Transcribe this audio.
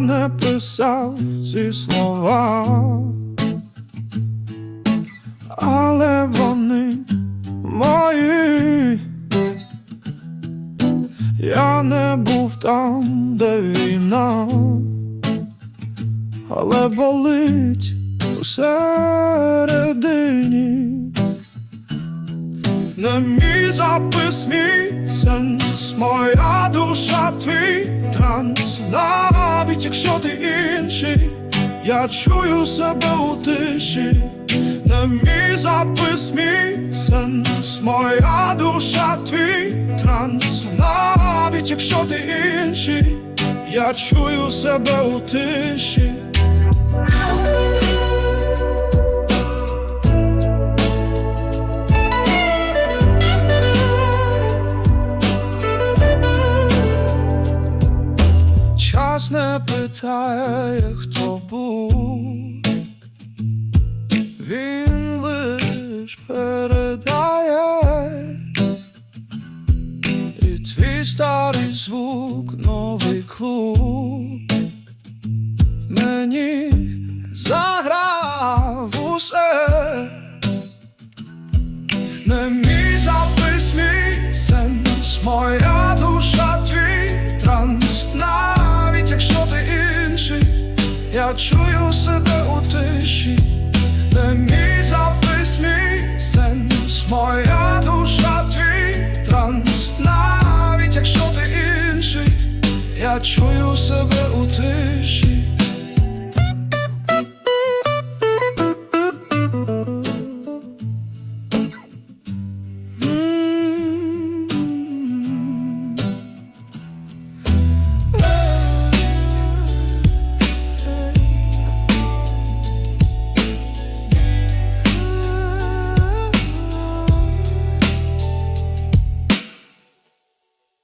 написав ці слова, але вони мої. Я не був там, де війна, але болить усередині. Не мій запис, мій сенс, моя душа, твій транс, навіть якщо ти інший, я чую себе у тиші. Не мій запис, мій сенс, моя душа, твій транс, навіть якщо ти інший, я чую себе у тиші. не питає, хто був, він лиш передає і твій старий звук, новий клуб мені заграв усе, не мій запис, мій сенс моя. я чую себе у тиші, де мій запис, мій сенс, моя душа, твій транс, навіть якщо ти інший, я чую себе.